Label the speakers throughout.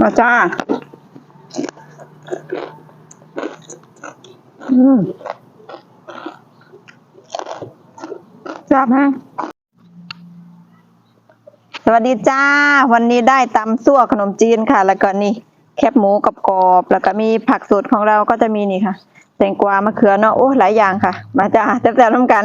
Speaker 1: มาจ้า อืมแซ่บฮะสวัสดีจ้า วันนี้ได้ตำซั่วขนมจีนค่ะ แล้วก็นี่แคบหมูกับกรอบแล้วก็มีผักสดของเราก็จะมีนี่ค่ะแตงกวามะเขือเนาะโอ้หลายอย่างค่ะ มาจ้าแซ่บๆน้ำกัน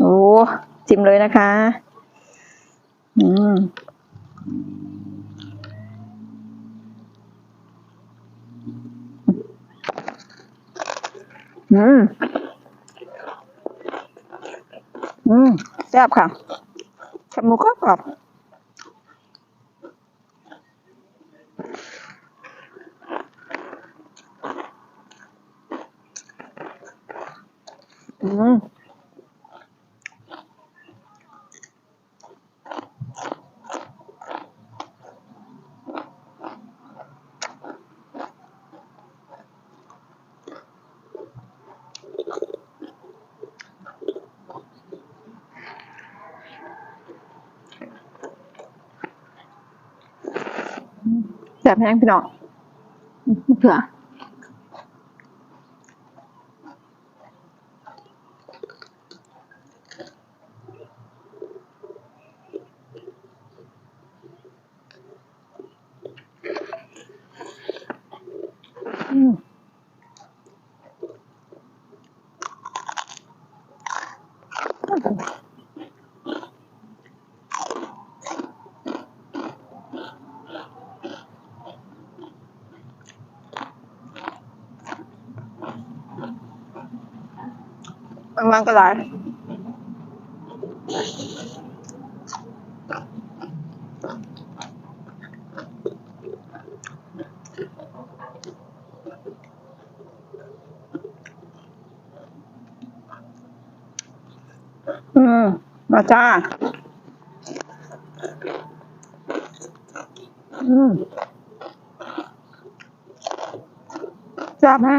Speaker 1: โอ้ชิมเลยนะคะ อืม อืม อืมแซ่บค่ะแคบหมูกรอบกรอบอืม แซ่บแห้งพี่น้องเผื่อ บางวันก็หลายอืมมาจ้า อืมแซ่บฮะ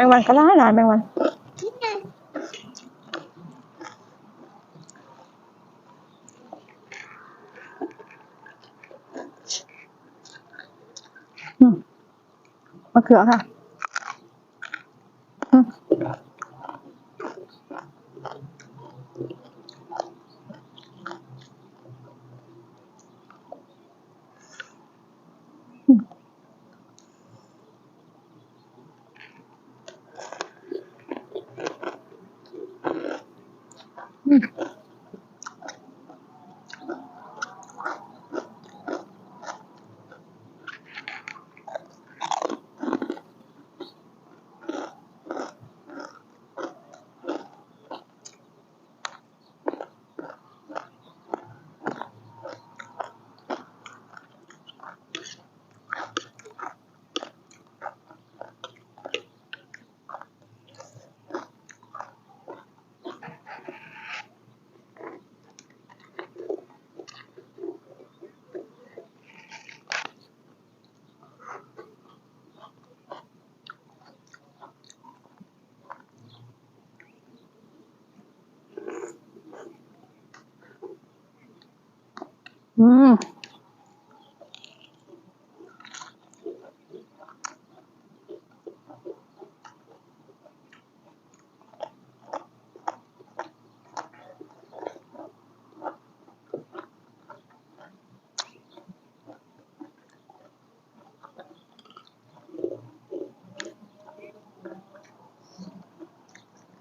Speaker 1: มงวันก็หลายหลายแมงวันอืมมะเขือค่ะ